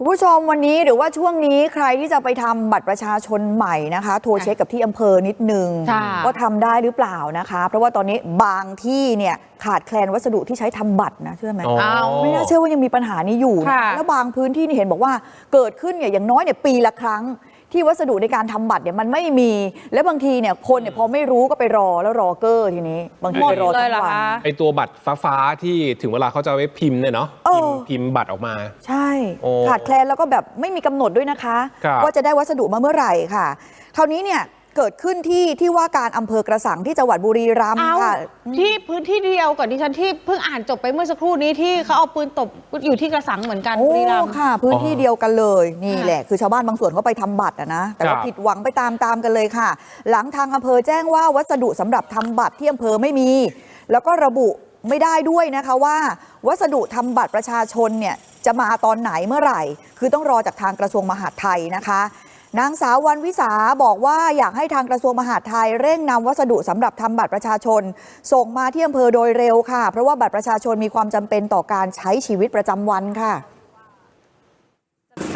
คุณผู้ชมวันนี้หรือว่าช่วงนี้ใครที่จะไปทำบัตรประชาชนใหม่นะคะ โทรเช็คกับที่อำเภอนิดนึงค่ะว่าทำได้หรือเปล่านะคะ เพราะว่าตอนนี้บางที่เนี่ยขาดแคลนวัสดุที่ใช้ทำบัตรนะเชื่อไหมอ๋ออ้าวไม่น่าเชื่อว่ายังมีปัญหานี้อยู่นะค่ะแล้วบางพื้นที่นี่เห็นบอกว่าเกิดขึ้นเนี่ยอย่างน้อยเนี่ยปีละครั้งที่วัสดุในการทำบัตรเนี่ยมันไม่มี และบางทีเนี่ยคนเนี่ยพอไม่รู้ก็ไปรอแล้วรอเกอร์ทีนี้ บางทีหมดไปรอเลทั้ยงเหรอวันคะไอตัวบัตรฟ้าๆที่ถึงเวลาเขาจะเอาไว้พิมพ์เนี่ยเนาะเอพิมอพ์พิมพ์บัตรออกมาใช่ โอ้ขาดแคลนแล้วก็แบบไม่มีกำหนดด้วยนะคะ ครับ ว่าจะได้วัสดุมาเมื่อไหร่ค่ะคราวนี้เนี่ยเกิดขึ้นที่ที่ว่าการอำเภอกระสังที่จังหวัดบุรีรัมย์เอาค่ะ ที่พื้นที่เดียวกับดิฉันที่เพิ่งอ่านจบไปเมื่อสักครู่นี้ที่เขาเอาปืนตบอยู่ที่กระสังเหมือนกันโอ้บุรีรัมย์ค่ะ พื้นที่อ๋อเดียวกันเลยนี่ค่ะ แหละคือชาวบ้านบางส่วนเขาไปทำบัตรอะนะแต่ว่าครับ ผิดหวังไปตามตามๆกันเลยค่ะ หลังทางอำเภอแจ้งว่าวัสดุสำหรับทำบัตรที่อำเภอไม่มี แล้วก็ระบุไม่ได้ด้วยนะคะว่า วัสดุทำบัตรประชาชนเนี่ย จะมาตอนไหนเมื่อไหร่ คือต้องรอจากทางกระทรวงมหาดไทยนะคะนางสาววันวิสาบอกว่าอยากให้ทางกระทรวงมหาดไทยเร่งนำวัสดุสำหรับทำบัตรประชาชน ส่งมาที่อำเภอโดยเร็วค่ะ เพราะว่าบัตรประชาชนมีความจำเป็นต่อการใช้ชีวิตประจำวันค่ะ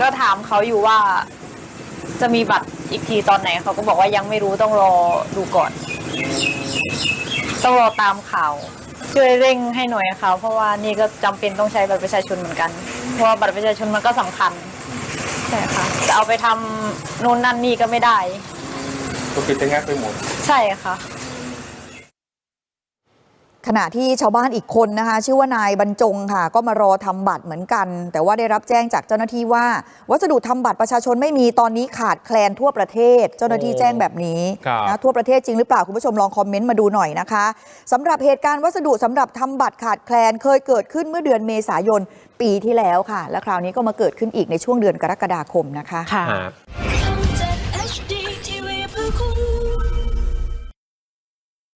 ก็ถามเขาอยู่ว่าจะมีบัตรอีกทีตอนไหนเขาก็บอกว่ายังไม่รู้ต้องรอดูก่อน ต้องรอตามข่าว ช่วยเร่งให้หน่อยค่ะเพราะว่านี่ก็จำเป็นต้องใช้บัตรประชาชนเหมือนกัน เพราะว่าบัตรประชาชนมันก็สำคัญใช่ค่ะจะเอาไปทำนู่นนั่นนี่ก็ไม่ได้ ก็คือจะง่ายไปหมด ใช่ค่ะ ขณะที่ชาวบ้านอีกคนนะคะ ชื่อว่านายบรรจงค่ะ ก็มารอทำบัตรเหมือนกัน แต่ว่าได้รับแจ้งจากเจ้าหน้าที่ว่า วัสดุทำบัตรประชาชนไม่มีตอนนี้ขาดแคลนทั่วประเทศ เจ้าหน้าที่แจ้งแบบนี้ครับนะทั่วประเทศจริงหรือเปล่า คุณผู้ชมลองคอมเมนต์มาดูหน่อยนะคะสำหรับเหตุการณ์วัสดุสำหรับทำบัตรขาดแคลนเคยเกิดขึ้นเมื่อเดือนเมษายนปีที่แล้วค่ะ และคราวนี้ก็มาเกิดขึ้นอีกในช่วงเดือนกรกฎาคมนะคะค่ะฮะ